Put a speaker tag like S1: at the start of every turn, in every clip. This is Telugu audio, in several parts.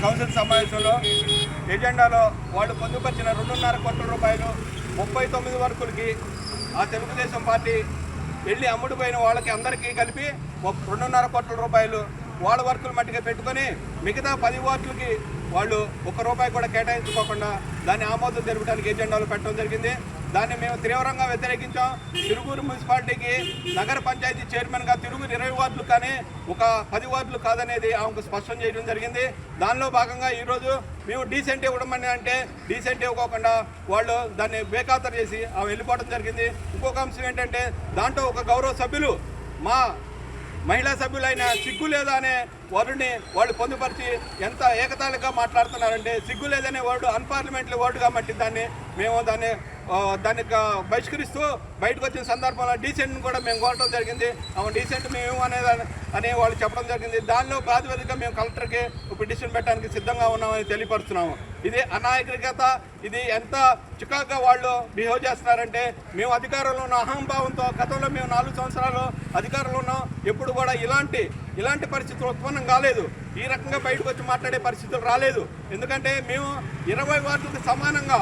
S1: కౌన్సిల్ సమావేశంలో ఎజెండాలో వాళ్ళు పొందుపరిచిన రెండున్నర కోట్ల రూపాయలు ముప్పై తొమ్మిది వర్కులకి ఆ తెలుగుదేశం పార్టీ వెళ్ళి అమ్ముడుపోయిన వాళ్ళకి అందరికీ కలిపి ఒక రెండున్నర కోట్ల రూపాయలు వాళ్ళ వర్కులు మట్టిగా పెట్టుకొని మిగతా పది వార్డులకి వాళ్ళు ఒక్క రూపాయి కూడా కేటాయించుకోకుండా దాన్ని ఆమోదం జరపడానికి ఎజెండాలు పెట్టడం జరిగింది. దాన్ని మేము తీవ్రంగా వ్యతిరేకించాం. తిరుగురు మున్సిపాలిటీకి నగర పంచాయతీ చైర్మన్గా తిరుగురు ఇరవై వార్డులు కానీ ఒక పది వార్డులు కాదనేది ఆమెకు స్పష్టం చేయడం జరిగింది. దానిలో భాగంగా ఈరోజు మేము డీసెంట్ ఇవ్వడం అంటే డీసెంట్ ఇవ్వకోకుండా వాళ్ళు దాన్ని బేఖాతరు చేసి ఆమె వెళ్ళిపోవడం జరిగింది. ఇంకొక అంశం ఏంటంటే దాంట్లో ఒక గౌరవ సభ్యులు మా మహిళా సభ్యులైన సిగ్గు లేదా అనే వరుణ్ణి వాళ్ళు పొందుపరిచి ఎంత ఏకతాళిగా మాట్లాడుతున్నారంటే సిగ్గు లేదనే వర్డ్ అన్పార్లమెంటరీ వర్డ్ కాబట్టి దాన్ని మేము దాన్ని దాన్ని బహిష్కరిస్తూ బయటకు వచ్చిన సందర్భంలో డీసెంట్ని కూడా మేము కోరటం జరిగింది. అవును డీసెంట్ మేము అనేది అని వాళ్ళు చెప్పడం జరిగింది. దానిలో ప్రాతిపదికగా మేము కలెక్టర్కి ఒక పిటిషన్ పెట్టడానికి సిద్ధంగా ఉన్నామని తెలియపరుస్తున్నాము. ఇది అనాగరికత ఇది ఎంత చికాగ్గా వాళ్ళు బిహేవ్ చేస్తున్నారంటే మేము అధికారంలో ఉన్న అహంభావంతో గతంలో మేము నాలుగు సంవత్సరాలు అధికారంలో ఉన్నాం. ఎప్పుడు కూడా ఇలాంటి ఇలాంటి పరిస్థితులు ఉత్పన్నం కాలేదు. ఈ రకంగా బయటకు వచ్చి మాట్లాడే పరిస్థితులు రాలేదు. ఎందుకంటే మేము ఇరవై వాటికి సమానంగా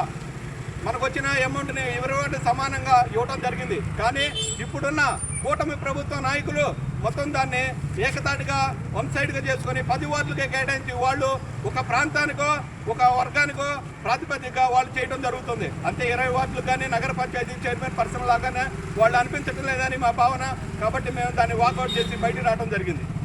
S1: మనకు వచ్చిన అమౌంట్ని ఇరవై వాటికి సమానంగా ఇవ్వడం జరిగింది. కానీ ఇప్పుడున్న కూటమి ప్రభుత్వ నాయకులు మొత్తం దాన్ని ఏకతాటిగా వన్ సైడ్గా చేసుకొని పది వార్డులకే కేటాయించి వాళ్ళు ఒక ప్రాంతానికో ఒక వర్గానికో ప్రాతిపదికగా వాళ్ళు చేయడం జరుగుతుంది. అంతే ఇరవై వార్డులు కానీ నగర పంచాయతీ చైర్మన్ పర్సన్ లాగానే వాళ్ళు అనిపించడం లేదని మా భావన. కాబట్టి మేము దాన్ని వాకౌట్ చేసి బయటికి రావడం జరిగింది.